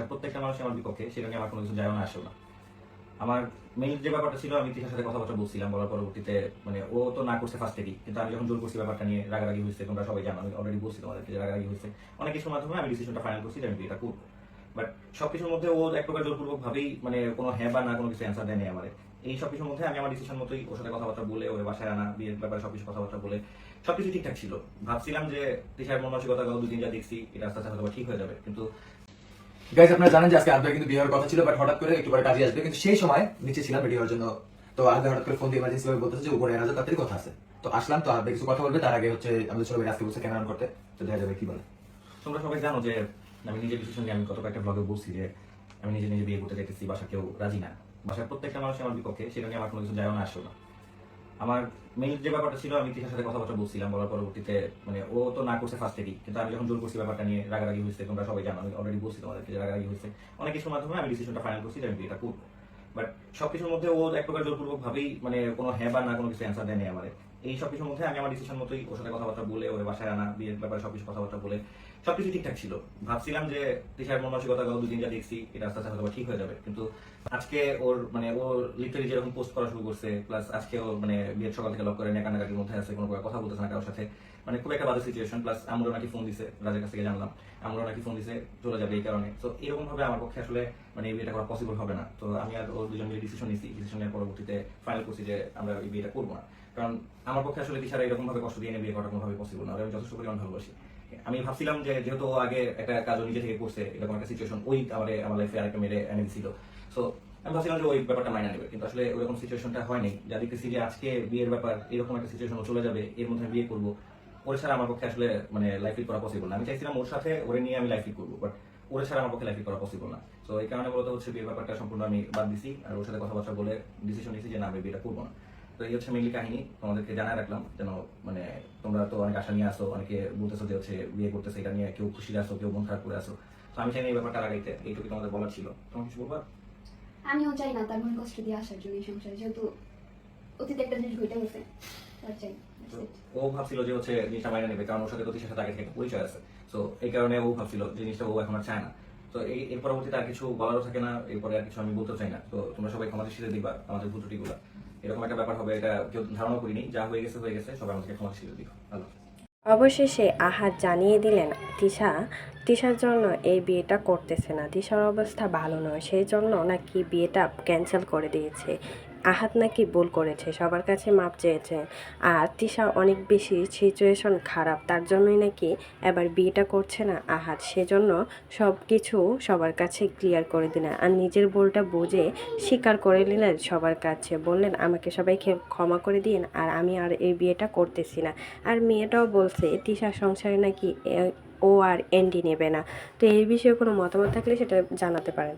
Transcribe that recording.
বাসার প্রত্যেকটা মানুষ আমার বিপক্ষে, সেটা নিয়ে আমার কোনো কিছু যায় না আসেও না। আমার মেইন যে ব্যাপারটা ছিল, আমি তিশার সাথে কথাবার্তা বলছিলাম, বলার পরবর্তীতে মানে ও তো না করছে ফার্স্ট থেকেই। কিন্তু আমি যখন জোর করছি ব্যাপারটা নিয়ে, রাগারাগি হয়েছে, তোমরা সবাই জানো, আমি অলরেডি বলছি তোমাদেরকে রাগারাগি হয়েছে। অনেক কিছুর মাধ্যমে আমি ডিসিশনটা ফাইনাল করছি যে আমি বিয়েটা করব। বাট সবকিছুর মধ্যে ও এক প্রকার জোরপূর্বক ভাবেই মানে কোনো হ্যাঁ বা না কোনো কিছু অ্যান্সার দেয়নি আমার। এই সবকিছুর মধ্যে আমি আমার ডিসিশন মতোই ওর সাথে কথাবার্তা বলে ওর বাসায় আনা, বিয়ের ব্যাপারে সবকিছু কথাবার্তা বলে সবকিছু ঠিকঠাক ছিল। ভাবছিলাম যে তিশার মন মানসিকতা গত দুদিন যা দেখছি, এটা আস্তে আস্তে হয়তো ঠিক হয়ে যাবে। কিন্তু গাইজ আপনারা জানেন যে আজকে আদ্রা কিন্তু বিয়ে কথা ছিল বাট হঠাৎ করে একটু পরে কাজে আসবে। কিন্তু সেই সময় নিচে ছিলাম রেডি হওয়ার জন্য। তো আদ্রা হঠাৎ করে ফোন দিয়ে ইমার্জেন্সি ভাবে বলতেছে যে, উপরে আনা তাড়াতাড়ি কথা আছে। তো আসলাম, তো আদ্রা কিছু কথা বলবে, তার আগে হচ্ছে আমাদের ভাই আজকে বলছে ক্যামেরা করতে। তো দেখা যাবে কি বলে। তোমরা সবাই জানো যে, আমি নিজের ডিসিশন নিয়ে আমি গত কয়েকটা ব্লগে বলছি যে, আমি নিজে নিজে বিয়ে করতে চাইতেছি বাসা কেউ রাজি না। বাসার প্রত্যেকটা মানুষ আমার বিপক্ষে, সেটা নিয়ে আমার কোনো কিছু যায় না, আসেও না। আমার মেইন যে ব্যাপারটা ছিল, আমি তিশার সাথে কথাবার্তা বলছিলাম, বলার পরবর্তীতে মানে ও তো না করছে ফার্স্ট থেকেই। কিন্তু আমি যখন জোর করছি ব্যাপারটা নিয়ে, রাগারাগি হয়েছে, তোমরা সবাই জানো, আমি অলরেডি বলছি তোমাদেরকে রাগারাগি হয়েছে। অনেক কিছুর মাধ্যমে আমি ডিসিশনটা ফাইনাল করছি যে আমি বিয়েটা করব। বাট সবকিছুর মধ্যে ও এক প্রকার জোরপূর্বক ভাবেই মানে কোনো হ্যাঁ বা না কোনো কিছু অ্যান্সার দেয়নি আমার। এই সবকিছুর মধ্যে আমি আমার ডিসিশন মতোই ওর সাথে কথাবার্তা বলে, ওর বাসায় আনা, বিয়ের ব্যাপারে সবকিছু কথাবার্তা বলে সবকিছু ঠিকঠাক ছিল। ভাবছিলাম যে তিশার মন মানসিকতা গত দুদিন যা দেখছি, এটা আস্তে আস্তে হয়তো ঠিক হয়ে যাবে। কিন্তু আজকে ওর মানে ও লিটারি যেরকম পোস্ট করা শুরু করছে প্লাস আজকে ও মানে বিয়ের সকাল থেকে লক করে নিয়ে, কান্নাকাটির মধ্যে আছে, কোনো কথা বলতেছে না কারোর সাথে মানে খুব একটা বাজে সিচুয়েশন প্লাস আমরাও নাকি ফোন দিছে, রাজের কাছ থেকে জানলাম, আমরাও নাকি ফোন দিছে, চলে যাবে এই কারণে। তো এরকম ভাবে আমার পক্ষে আসলে মানে এই বিয়েটা করা পসিবল হবে না। তো আমি আর ওর দুজন মিলে ডিসিশন নিয়েছি ডিসিশনের পরবর্তীতে ফাইনাল করছি যে আমরা এই বিয়েটা করব না। কারণ আমার পক্ষে আসলে তিশারা এরকম ভাবে কষ্ট দিয়ে বিয়ে করা কোনোভাবে পসিবল না, আমি যথেষ্ট পরিমাণ ভালোবাসি। আমি ভাবছিলাম যে যেহেতু আগে একটা কাজও নিজে থেকে করছে এরকম একটা সিচুয়েশন ওই আমার আমার লাইফে আরেকটা মেরে এনে দিছিল। সো আমি ভাবছিলাম যে ওই ব্যাপারটা মাইনা নেবে, কিন্তু আসলে ওরকম সিচুয়েশনটা হয়নি যা দেখতেছি যে আজকে বিয়ের ব্যাপার, এরকম একটা সিচুয়েশন চলে যাবে, এর মধ্যে বিয়ে করব। ওর ছাড়া আমার পক্ষে আসলে মানে লাইফ লিড করা পসিবল না। আমি চাইছিলাম ওর সাথে ওরে নিয়ে আমি লাইফ লিড করব বাট ওর ছাড়া আমার পক্ষে লাইফ করা পসিবল না। তো এই কারণে মূলত হচ্ছে বিয়ের ব্যাপারটা সম্পূর্ণ আমি বাদ দিছি, আর ওর সাথে কথাবার্তা বলে ডিসিশন নিয়েছি যে না, আমি বিয়েটা করব না। তো এই হচ্ছে মেইনলি কাহিনী তোমাদেরকে জানায় রাখলাম। যেন মানে তোমরা তো অনেক আশা নিয়ে আসো অনেকে বলতেছো যে হচ্ছে বিয়ে করতেছে এটা নিয়ে কেউ খুশি আসো কেউ মন খারাপ করে আসো। তো আমি চাই না এই ব্যাপারটা লাগাইতে এইটুকু তোমাদের বলার ছিল। তোমার কিছু বলবা আমিও চাই না তার মনে কষ্ট দিয়ে আসার জন্য এই সংসারে যেহেতু অতীতে একটা জিনিস ঘটে গেছে তার চাই ও ভাবছিল যে হচ্ছে জিনিসটা মাইনে নেবে কারণ ওর সাথে আগে থেকে পরিচয় আছে। তো এই কারণে ও ভাবছিল জিনিসটা ও এখন আর চায় না। তো এই এর পরবর্তীতে আর কিছু বলারও থাকে না এরপরে আর কিছু আমি বলতে চাই না। তো তোমরা সবাই ক্ষমা দৃষ্টিতে দিবা আমাদের ভুল ত্রুটিগুলো এরকম একটা ব্যাপার হবে, এটা কেউ ধারণা করিনি। যা হয়ে গেছে হয়ে গেছে সবার আমাকে ক্ষমা দৃষ্টিতে দিবা আল্লাহ অবশেষে আহার জানিয়ে দিলেন, তিশা, তিশার জন্য এই বিয়েটা করতেছে না। তিশার অবস্থা ভালো নয়, সেই জন্য নাকি বিয়েটা ক্যান্সেল করে দিয়েছে। আহাত নাকি ভুল করেছে, সবার কাছে মাপ চেয়েছে। আর তিশা অনেক বেশি সিচুয়েশন খারাপ, তার জন্যই নাকি এবার বিয়েটা করছে না আহাত। সেজন্য সব কিছু সবার কাছে ক্লিয়ার করে দিলেন আর নিজের ভুলটা বুঝে স্বীকার করে নিলেন সবার কাছে। বললেন, আমাকে সবাই ক্ষমা করে দিন আর আমি আর এই বিয়েটা করতেছি না। আর মেয়েটাও বলছে তিশার সংসারে নাকি ও আর এন্ডি নেবে না। তো এই বিষয়ে কোনো মতামত থাকলে সেটা জানাতে পারেন।